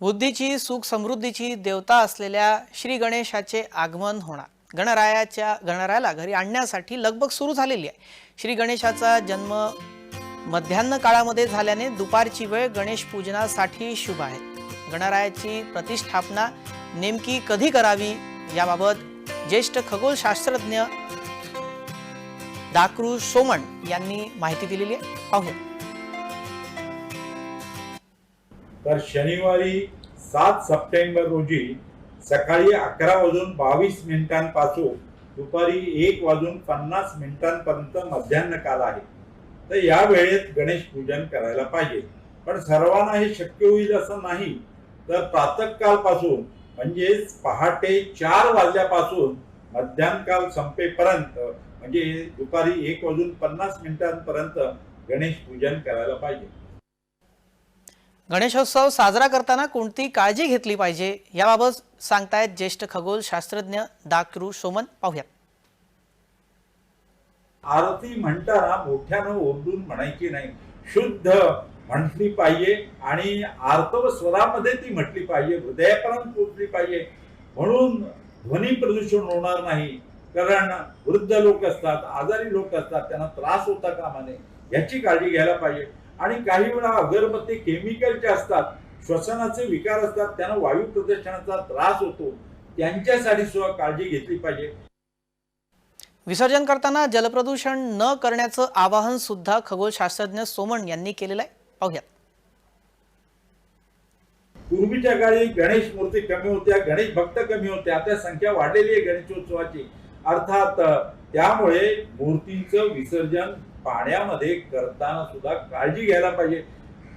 बुद्धीची सुख समृद्धीची देवता असलेल्या श्री गणेशाचे आगमन होणार. गणरायाच्या गणरायाला घरी आणण्यासाठी लगबग सुरू झालेली आहे. श्री गणेशाचा जन्म मध्यान्ह काळामध्ये झाल्याने दुपारची वेळ गणेश पूजनासाठी शुभ आहे. गणरायाची प्रतिष्ठापना नेमकी कधी करावी याबाबत ज्येष्ठ खगोलशास्त्रज्ञ दाकृ सोमण यांनी माहिती दिलेली आहे. पाहूया. तर शनिवारी सात सप्टेंबर रोजी सकाळी अकरा वाजून बावीस मिनिटांपासून दुपारी एक वाजून पन्नास मिनिटांपर्यंत मध्यान्ह काल आहे. तर या वेळेत गणेश पूजन करायला पाहिजे. पण सर्वांना हे शक्य होईल असं नाही. तर प्रातःकालपासून म्हणजेच पहाटे चार वाजल्यापासून मध्यान्हकाल संपेपर्यंत म्हणजे दुपारी एक वाजून पन्नास मिनिटांपर्यंत गणेश पूजन करायला पाहिजे. गणेशोत्सव साजरा करताना कोणती काळजी घेतली पाहिजे याबाबत सांगतायत ज्येष्ठ खगोल शास्त्रज्ञ दाक्रू सोमन. पाहूयात. आरती म्हणताना मोठ्यानं ओरडून म्हणायची नाही. शुद्ध म्हटली पाहिजे आणि आर्तव स्वरामध्ये ती म्हटली पाहिजे हृदयापर्यंत पोचली पाहिजे. म्हणून ध्वनी प्रदूषण होणार नाही कारण वृद्ध लोक असतात आजारी लोक असतात त्यांना त्रास होता कामा नये याची काळजी घ्यायला पाहिजे. आणि काही वेळा अगरबत्ती केमिकलचे असतात श्वसनाचे विकार असतात त्यांना वायू प्रदूषणाचा त्रास होतो. त्यांच्यासाठी सुद्धा काळजी घेतली पाहिजे. विसर्जन करताना जलप्रदूषण न करण्याचं आवाहन सुद्धा खगोलशास्त्रज्ञ सोमन यांनी केलेलं आहे. पाहूयात. पूर्वीच्या काळी गणेश मूर्ती कमी होत्या गणेश भक्त कमी होते. आता संख्या वाढलेली आहे गणेशोत्सवाची. अर्थात त्यामुळे मूर्तीचं विसर्जन पाण्यामध्ये करताना सुद्धा काळजी घ्यायला पाहिजे.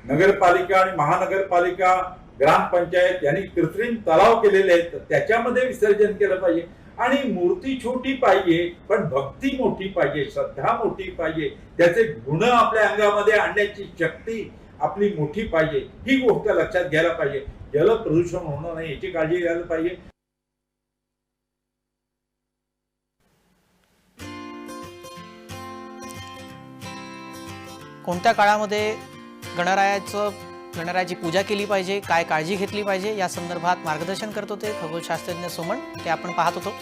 नगरपालिका आणि महानगरपालिका ग्रामपंचायत यांनी कृत्रिम तलाव केलेले आहेत त्याच्यामध्ये विसर्जन केलं पाहिजे. आणि मूर्ती छोटी पाहिजे पण भक्ती मोठी पाहिजे श्रद्धा मोठी पाहिजे. त्याचे गुण आपल्या अंगामध्ये आणण्याची शक्ती आपली मोठी पाहिजे. ही गोष्ट लक्षात घ्यायला पाहिजे. जल प्रदूषण होणार नाही याची काळजी घ्यायला पाहिजे. कोणत्या काळामध्ये गणरायाचं गणरायाची पूजा केली पाहिजे काय काळजी घेतली पाहिजे या संदर्भात मार्गदर्शन करत होते खगोलशास्त्रज्ञ सुमन ते आपण पाहत होतो.